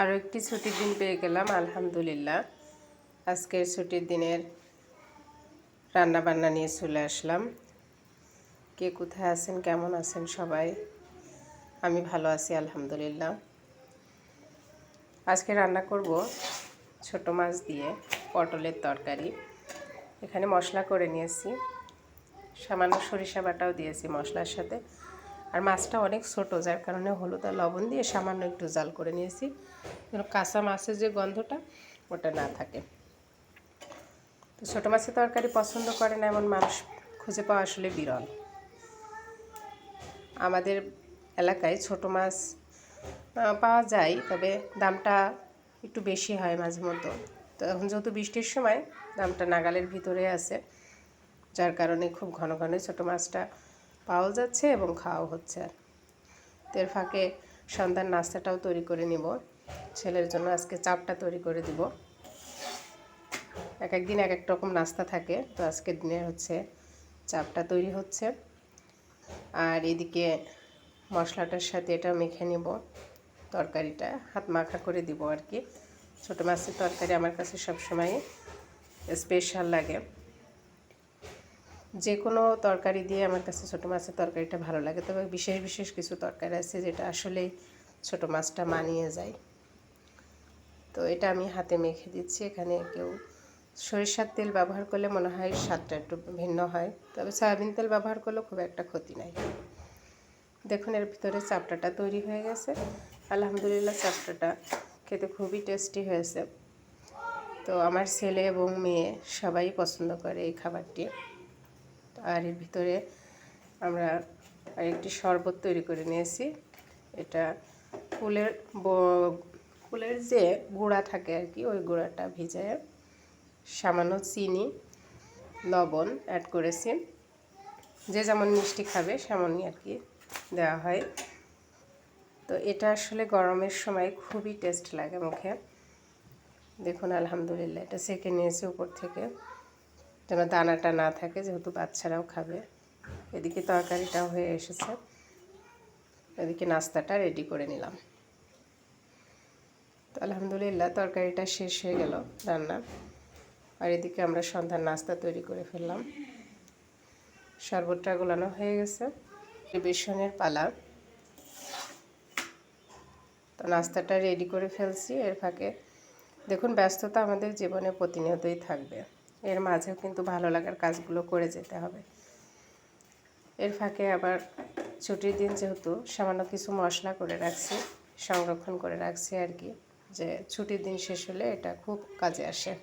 আরও একটি ছুটির দিন পেয়ে গেলাম, আলহামদুলিল্লাহ। আজকের ছুটির দিনের রান্না বান্না নিয়ে চলে আসলাম। কে কোথায় আছেন, কেমন আছেন সবাই? আমি ভালো আছি, আলহামদুলিল্লাহ। আজকে রান্না করব ছোট মাছ দিয়ে পটলের তরকারি। এখানে মশলা করে নিয়েছি। সামান্য সরিষা বাটাও দিয়েছি মশলার সাথে। আর মাছটা অনেক ছোট, যার কারণে হলুদ আর লবণ দিয়ে সামান্য একটু জাল করে নিয়েছি। যেন কাঁচা মাছের যে গন্ধটা, ওটা না থাকে। তো ছোটো মাছের তরকারি পছন্দ করে না এমন মানুষ খুঁজে পাওয়া আসলে বিরল। আমাদের এলাকায় ছোট মাছ পাওয়া যায়, তবে দামটা একটু বেশি হয় মাঝে মধ্যে। তো এখন যেহেতু বৃষ্টির সময়, দামটা নাগালের ভিতরে আছে, যার কারণে খুব ঘন ঘন ছোটো মাছটা পাওয়া যাচ্ছে এবং খাওয়াও হচ্ছে তো এর ফাঁকে সন্ধ্যার নাস্তাটাও তৈরি করে নিব। ছেলের জন্য আজকে চাপটা তৈরি করে দিব। এক এক দিন এক এক রকম নাস্তা থাকে, তো আজকের দিনে হচ্ছে চাপটা তৈরি হচ্ছে। আর এদিকে মশলাটার সাথে এটা মেখে নেব। তরকারিটা হাত মাখা করে দিব আর কি। ছোটো মাছের তরকারি আমার কাছে সবসময় স্পেশাল লাগে। যে কোনো তরকারি দিয়ে আমার কাছে ছোটো মাছের তরকারিটা ভালো লাগে। তবে বিশেষ বিশেষ কিছু তরকারি আছে যেটা আসলেই ছোটো মাছটা মানিয়ে যায়। তো এটা আমি হাতে মেখে দিচ্ছি। এখানে কেউ সরিষার তেল ব্যবহার করলে মনে হয় স্বাদটা একটু ভিন্ন হয়। তবে সয়াবিন তেল ব্যবহার করলেও খুব একটা ক্ষতি নাই। দেখুন, এর ভিতরে চাপটাটা তৈরি হয়ে গেছে। আলহামদুলিল্লাহ চাপটাটা খেতে খুবই টেস্টি হয়েছে। তো আমার ছেলে এবং মেয়ে সবাই পছন্দ করে এই খাবারটি। আর এর ভিতরে আমরা আরেকটি শরবত তৈরি করে নিয়েছি। এটা ফুলের ফুলের যে গুঁড়া থাকে আর কি, ওই গুঁড়াটা ভিজায় সামান্য চিনি, লবণ অ্যাড করেছি। যে যেমন মিষ্টি খাবে সেমনই আর কি দেওয়া হয়। তো এটা আসলে গরমের সময় খুবই টেস্ট লাগে মুখে। দেখুন, আলহামদুলিল্লাহ, এটা সেকে নিয়েছি উপর থেকে। যেন দানাটা না থাকে, যেহেতু বাচ্চারাও খাবে। এদিকে তরকারিটাও হয়ে এসেছে। এদিকে নাস্তাটা রেডি করে নিলাম। তো আলহামদুলিল্লাহ, তরকারিটা শেষ হয়ে গেল রান্না। আর এদিকে আমরা সন্ধ্যার নাস্তা তৈরি করে ফেললাম। শরবতটা গোলানো হয়ে গেছে। বেসনের পালা। তো নাস্তাটা রেডি করে ফেলছি। এর ফাঁকে দেখুন, ব্যস্ততা আমাদের জীবনে প্রতিনিয়তই থাকবে। এর মাঝেও কিন্তু ভালো লাগার কাজগুলো করে যেতে হবে। এর ফাঁকে আবার ছুটির দিন যেহেতু সামান্য কিছু মশলা করে রাখছি, সংরক্ষণ করে রাখছি আর কি, যে ছুটির দিন শেষ হলে এটা খুব কাজে আসে।